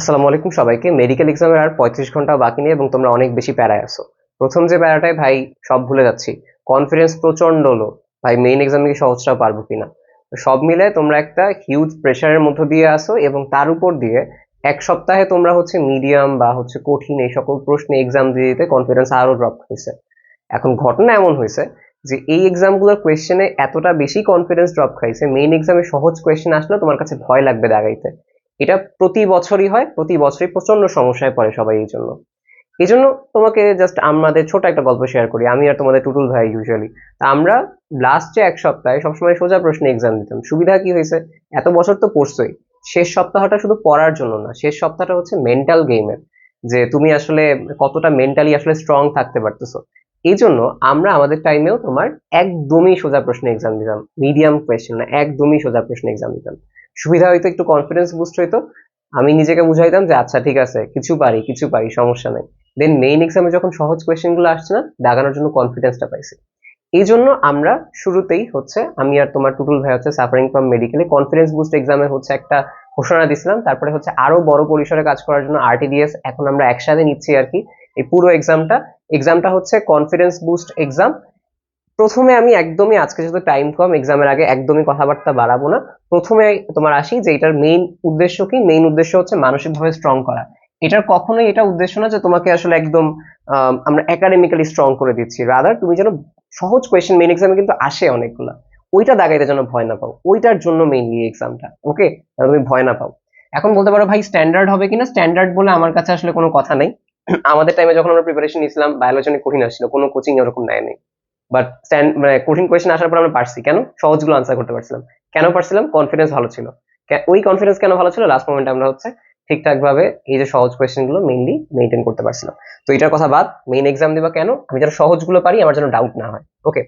আসসালামু আলাইকুম সবাইকে। মেডিকেল এক্সামের আর পঁয়ত্রিশ ঘণ্টা বাকি নেই এবং তোমরা অনেক বেশি প্যারায় আসো প্রথম যে প্যারাটায় ভাই সব ভুলে যাচ্ছি। কনফিডেন্স প্রচণ্ড লো ভাই মেইন এক্সামে কি সহজটা পারব কিনা? সব মিলে তোমরা একটা হিউজ প্রেশারের মধ্য দিয়ে আসো এবং তার উপর দিয়ে এক সপ্তাহে তোমরা হচ্ছে মিডিয়াম বা হচ্ছে কঠিন এই সকল প্রশ্নে এক্সাম দিয়ে দিতে কনফিডেন্স আরও ড্রপ হয়েছে। এখন ঘটনা এমন হয়েছে যে এই এক্সামগুলোর কোয়েশ্চেনে এতটা বেশি কনফিডেন্স ড্রপ খাইছে মেইন এক্সামে সহজ কোয়েশ্চেন আসলে তোমার কাছে ভয় লাগবে দাগাইতে। এটা প্রতি বছরই হয়, প্রতি বছরই প্রচণ্ড সমস্যায় পড়ে সবাই এই জন্য। এই জন্য তোমাকে জাস্ট আমাদের ছোট একটা গল্প শেয়ার করি। আমি আর তোমাদের টুটুল ভাই ইউজুয়ালি তা আমরা লাস্ট যে এক সপ্তাহে সবসময় সোজা প্রশ্নে এক্সাম দিতাম, সুবিধা কি হয়েছে? এত বছর তো পড়ছোই। শেষ সপ্তাহটা শুধু পড়ার জন্য না, শেষ সপ্তাহটা হচ্ছে মেন্টাল গেমের যে তুমি আসলে কতটা মেন্টালি আসলে স্ট্রং থাকতে পারতেছো। এই জন্য আমরা আমাদের টাইমেও তোমার একদমই সোজা প্রশ্নে এক্সাম দিতাম। মিডিয়াম কোয়েশ্চেন না, একদমই সোজা প্রশ্নে এক্সাম দিতাম। সুবিধা হইতো, একটু কনফিডেন্স বুস্ট হইতো। আমি নিজেকে বুঝাইতাম যে আচ্ছা ঠিক আছে, কিছু পারি কিছু পারি, সমস্যা নেই। দেন মেইন এক্সামে যখন সহজ কোয়েশ্চেনগুলো আসছে না, দাগানোর জন্য কনফিডেন্সটা পাইছি। এই জন্য আমরা শুরুতেই হচ্ছে, আমি আর তোমার টুটুল ভাই হচ্ছে সাফারিং ফ্রম মেডিকেলে কনফিডেন্স বুস্ট এক্সামে হচ্ছে একটা ঘোষণা দিছিলাম। তারপরে হচ্ছে আরও বড় পরিসরে কাজ করার জন্য আরটিডিএস এখন আমরা একসাথে নিচ্ছি আর কি। এই পুরো এক্সামটা এক্সামটা হচ্ছে কনফিডেন্স বুস্ট এক্সাম প্রথমে আমি একদমই আজকে যেহেতু টাইম কম এক্সামের আগে একদমই কথাবার্তা বাড়াবো না। প্রথমে তোমার আসি যে এটার মেইন উদ্দেশ্য কি? মেইন উদ্দেশ্য হচ্ছে মানসিকভাবে স্ট্রং করা। এটার কখনোই এটা উদ্দেশ্য না যে তোমাকে আসলে একদম আমরা একাডেমিক্যালি স্ট্রং করে দিচ্ছি। রাদার তুমি যেন সহজ কোয়েশ্চেন মেইন এক্সামে কিন্তু আসে অনেকগুলা। ওইটা দাগাইতে যেন ভয় না পাও। ওইটার জন্য মেইনলি এক্সামটা ওকে তুমি ভয় না পাও। এখন বলতে পারো ভাই স্ট্যান্ডার্ড হবে কিনা? স্ট্যান্ডার্ড বলে আমার কাছে আসলে কোনো কথা নেই। আমাদের টাইমে যখন আমরা প্রিপারেশন নিয়েছিলাম বায়োলজি অনেক কঠিন আসছিল। কোনো কোচিং এরকম নেয় নেই। বাট স্ট্যান্ড মানে কঠিন কোয়েশ্চেন আসার পর আমরা পারছি। কেন? সহজগুলো আনসার করতে পারছিলাম। কেন পারছিলাম? কনফিডেন্স ভালো ছিল। ওই কনফিডেন্স কেন ভালো ছিল? লাস্ট মোমেন্টে আমরা হচ্ছে ঠিকঠাক ভাবে এই যে সহজ কোয়েশ্চেনগুলো মেইনলি মেনটেন করতে পারছিলাম। তো এটার কথা বাদ মেইন এক্সাম দিবা কেন? আমি যেন সহজগুলো পারি, আমার যেন ডাউট না হয়। ওকে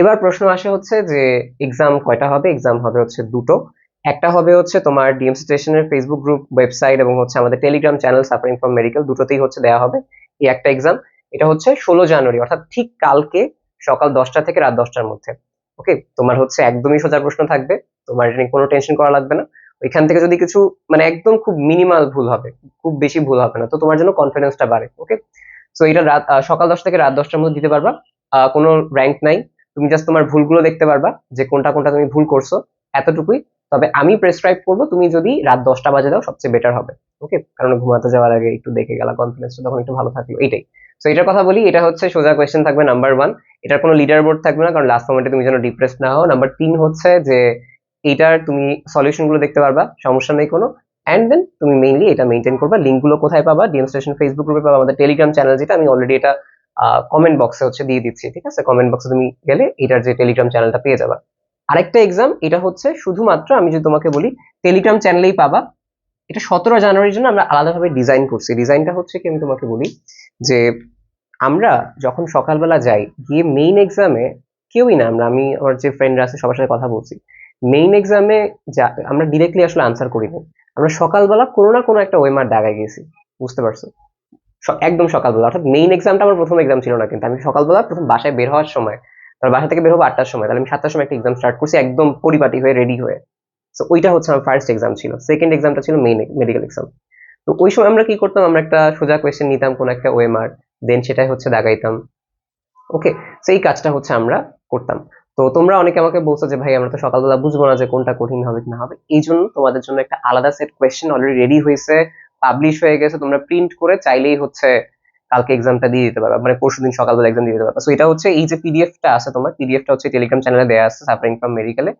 এবার প্রশ্ন আসে হচ্ছে যে এক্সাম কয়টা হবে? এক্সাম হবে হচ্ছে দুটো। একটা হবে হচ্ছে তোমার ডিএমসি স্টেশনের ফেসবুক গ্রুপ ওয়েবসাইট এবং হচ্ছে আমাদের Telegram channel suffering from medical দুটোতেই হচ্ছে দেওয়া হবে এই একটা এক্সাম এটা হচ্ছে ষোলো জানুয়ারি, অর্থাৎ ঠিক কালকে সকাল দশটা থেকে রাত দশটার মধ্যে। ওকে? তোমার হচ্ছে একদমই সোজা প্রশ্ন থাকবে। তোমার এটা কোনো টেনশন করা লাগবে না। ওইখান থেকে যদি কিছু মানে একদম খুব মিনিমাল ভুল হবে, খুব বেশি ভুল হবে না, তো তোমার জন্য কনফিডেন্সটা বাড়ে, ওকে? সো এটা রাত সকাল দশটা থেকে রাত দশটার মধ্যে দিতে পারবা। কোনো র্যাঙ্ক নাই। তুমি জাস্ট তোমার ভুলগুলো দেখতে পারবা যে কোনটা কোনটা তুমি ভুল করছ এতটুকুই। তবে আমি প্রেসক্রাইব করব তুমি যদি রাত দশটা বাজে দাও, সবচেয়ে বেটার হবে, ওকে? কারণ ঘুমাতে যাওয়ার আগে একটু দেখে গেলা কনফিডেন্সটা তখন একটু ভালো থাকল, এইটাই। তো এটার কথা বলি, এটা হচ্ছে সোজা কোয়েশ্চেন থাকবে নাম্বার ওয়ান এটার কোনো লিডার বোর্ড থাকবে না, কারণ লাস্ট মোমেন্টে তুমি যেন ডিপ্রেস না হও। নাম্বার তিন হচ্ছে যে এইটার তুমি সলিউশনগুলো দেখতে পারবা, সমস্যা নেই কোনো। অ্যান্ড দেন তুমি মেইনলি এটা মেনটেন করবা। লিঙ্কগুলো কোথায় পাবা? ডিএম স্টেশন ফেসবুক গ্রুপে পাবা। আমাদের টেলিগ্রাম চ্যানেল যেটা আমি অলরেডি এটা কমেন্ট বক্সে হচ্ছে দিয়ে দিচ্ছি, ঠিক আছে? কমেন্ট বক্সে তুমি গেলে এটার যে টেলিগ্রাম চ্যানেলটা পেয়ে যাবা। আরেকটা এক্সাম এটা হচ্ছে শুধুমাত্র আমি যদি তোমাকে বলি টেলিগ্রাম চ্যানেলেই পাবা। এটা সতেরো জানুয়ারির জন্য আমরা আলাদাভাবে ডিজাইন করছি। ডিজাইনটা হচ্ছে কি আমি তোমাকে বলি যে আমরা যখন সকালবেলা যাই, গিয়ে মেইন এক্সামে কেউই না, আমরা, আমি আমার যে ফ্রেন্ডরা আছে, সবার সাথে কথা বলছি। মেইন এক্সামে যা, আমরা ডিরেক্টলি আসলে আনসার করি করিনি আমরা সকালবেলা কোনো না কোনো একটা ওয়েমার দাগায় গেছি বুঝতে পারছ? একদম সকালবেলা, অর্থাৎ মেইন এক্সামটা আমার প্রথম এক্সাম ছিল না কিন্তু, আমি সকালবেলা প্রথম বাসায় বের হওয়ার সময় তার বাসা থেকে বের হব আটটার সময়, তাহলে আমি সাতটার সময় একটা এক্সাম স্টার্ট করছি, একদম পরিপাটি হয়ে রেডি হয়ে। তো ওইটা হচ্ছে আমার ফার্স্ট এক্সাম ছিল। সেকেন্ড এক্সামটা ছিল মেইন মেডিকেল এক্সাম তো ওই সময় আমরা কি করতাম? আমরা একটা সোজা কোয়েশ্চেন নিতাম কোন একটা ওয়েমার দেন সেটাই হচ্ছে দাগাইতাম। ওকে সেই কাজটা হচ্ছে আমরা করতাম। তো তোমরা অনেকে আমাকে বলছো যে, ভাই, আমরা তো সকালবেলা বুঝব না যে কোনটা কঠিন হবে, কি না হবে। এই জন্য তোমাদের জন্য একটা আলাদা সেট কোয়েশ্চেন অলরেডি রেডি হয়েছে পাবলিশ হয়ে গেছে। তোমরা প্রিন্ট করে চাইলেই হচ্ছে কালকে এক্সামটা দিয়ে দিতে পারবে মানে পরশু দিন সকালবেলা এক্সাম দিয়ে দিতে পারবে। সো এটা হচ্ছে এই যে পিডিএফটা আছে তোমার পিডিএফটা হচ্ছে টেলিগ্রাম চ্যানেলে দেওয়া আছে সাফারিং ফ্রম মেডিকেলে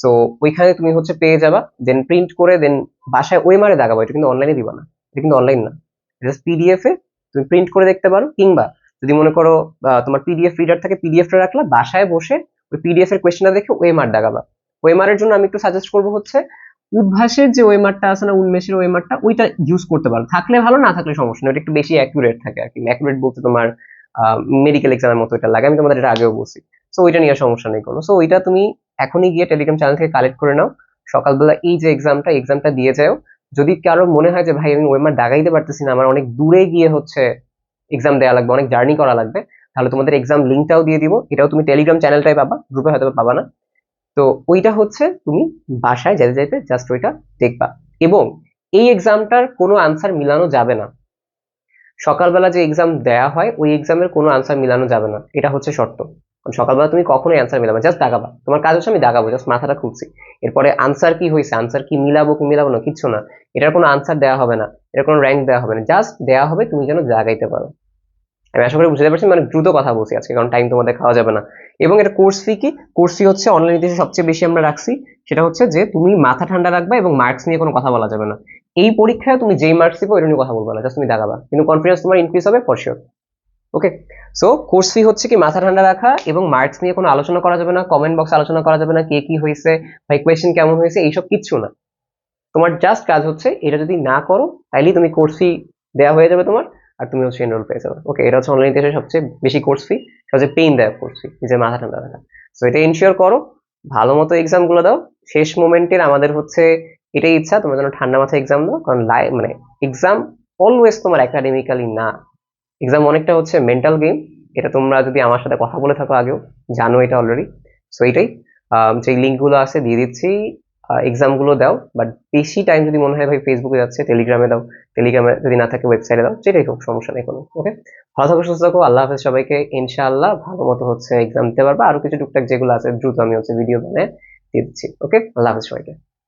সো ওইখানে তুমি হচ্ছে পেয়ে যাবা দেন প্রিন্ট করে দেন বাসায় ওই মারে দাগাবো এটা কিন্তু অনলাইনে দিবা না, এটা কিন্তু অনলাইন না। জাস্ট পিডিএফ এ তুমি প্রিন্ট করে দেখতে পারো, কিংবা যদি মনে করো তোমার পিডিএফ রিডার থাকে পিডিএফটা রাখলা, বাসায় বসে ওই পিডিএফ এর কোয়েশ্চেনটা দেখে ওয়েমার দাগাবা ওয়েমারের জন্য আমি একটু সাজেস্ট করব হচ্ছে, উদ্ভাসের যে ওয়েমারটা আছে না, উন্মেষের ওয়েমারটা ওইটা ইউজ করতে পারো। থাকলে ভালো, না থাকলে সমস্যা নেই, ওটা একটু বেশি অ্যাকুরেট থাকে আর কি। অ্যাকুরেট বলতে তোমার মেডিকেল এক্সামের মতো এটা লাগে, আমি তোমাদের এটা আগেও বলছি। সো ওইটা নিয়ে সমস্যা নেই কোনো। সো ওইটা তুমি এখনই গিয়ে টেলিগ্রাম চ্যানেল থেকে কালেক্ট করে নাও। সকালবেলা এই যে এক্সামটা এক্সামটা দিয়ে যাও। যদি কারও মনে হয় যে, ভাই, আমি ওয়েমার দাগাইতে পারতেছি না, আমার অনেক দূরে গিয়ে হচ্ছে এক্সাম দেওয়া লাগবে, অনেক জার্নি করা লাগবে, তাহলে তোমাদের এক্সাম লিঙ্কটাও দিয়ে দিব। এটাও তুমি টেলিগ্রাম চ্যানেলটাই পাবা গ্রুপে হয়তো পাবা না। তো, ওইটা হচ্ছে তুমি বাসায় যেতে যেতে জাস্ট ওইটা দেখবা। এবং এই এক্সামটার কোনো আনসার মিলানো যাবে না। সকালবেলা যে এক্সাম দেয়া হয়, ওই এক্সামের কোনো আনসার মিলানো যাবে না। এটা হচ্ছে শর্ত। সকালবেলা তুমি কখনোই আনসার মিলাবে জাস্ট দাগাবা তোমার কাজ হচ্ছে আমি দাগাবো জাস্ট মাথাটা খুলছি। এরপরে আনসার কি হয়েছে আনসার কি মিলাবো কি মিলাবো না কিচ্ছু না। এটার কোনো আনসার দেওয়া হবে না, এটার কোনো র্যাঙ্ক দেওয়া হবে না জাস্ট দেওয়া হবে তুমি যেন জাগাইতে পারো। আমি আশা করি বুঝতে পারছি মানে দ্রুত কথা বলছি আজকে, কারণ টাইম তোমাদের খাওয়া যাবে না। এবং এটা কোর্স ফি কি? কোর্স ফি হচ্ছে অনলাইন দেশে সবচেয়ে বেশি আমরা রাখছি, সেটা হচ্ছে যে তুমি মাথা ঠান্ডা রাখবা এবং মার্কস নিয়ে কোনো কথা বলা যাবে না। এই পরীক্ষায় তুমি যেই মার্কস দিবো এটা নিয়ে কথা বলবে না জাস্ট তুমি দাগাবা কিন্তু কনফিডেন্স তোমার ইনক্রিজ হবে for sure okay so course fee হচ্ছে কি মাথা ঠান্ডা রাখা এবং মার্কস নিয়ে কোনো আলোচনা করা যাবে না কমেন্ট বক্সে আলোচনা করা যাবে না, কে কি হয়েছে, ভাই কোয়েশ্চেন কেমন হয়েছে, এইসব কিচ্ছু না। তোমার জাস্ট কাজ হচ্ছে এটা যদি না করো, তাইলেই তুমি কোর্স ফি দেওয়া হয়ে যাবে তোমার, আর তুমি হচ্ছে এনরোল পেয়ে যাবে। ওকে এটা হচ্ছে অনলাইন ইতিহাসের সবচেয়ে বেশি কোর্স ফি সবচেয়ে পেইন দেয় কোর্স ফি নিজের মাথা ঠান্ডা রাখা। সো এটা ইনশিওর করো, ভালো মতো এক্সামগুলো দাও, শেষ মোমেন্টের আমাদের হচ্ছে এটাই ইচ্ছা, তোমরা যেন ঠান্ডা মাথায় এক্সাম দাও, কারণ লাই মানে এক্সাম অলওয়েজ তোমার একাডেমিক্যালি না। এক্সাম অনেকটা হচ্ছে মেন্টাল গেম এটা তোমরা যদি আমার সাথে কথা বলে থাকো আগেও, জানো এটা অলরেডি সো এটাই। যে লিঙ্কগুলো আছে দিয়ে দিচ্ছি এক্সামগুলো দাও বাট বেশি টাইম যদি মনে হয় ভাই ফেসবুকে যাচ্ছে টেলিগ্রামে দাও টেলিগ্রামে যদি না থাকে ওয়েবসাইটে দাও, যেটাই হোক, সমস্যা নেই কোনো ওকে ভালো থাকো, সুস্থ থাকো, আল্লাহ হাফেজ সবাইকে, ইনশাআল্লাহ ভালো মতো হচ্ছে এক্সাম দিতে পারবে। আরও কিছু টুকটাক যেগুলো আছে, দ্রুত আমি হচ্ছে ভিডিও বানিয়ে দিয়ে দিচ্ছি ওকে আল্লাহ হাফেজ সবাইকে।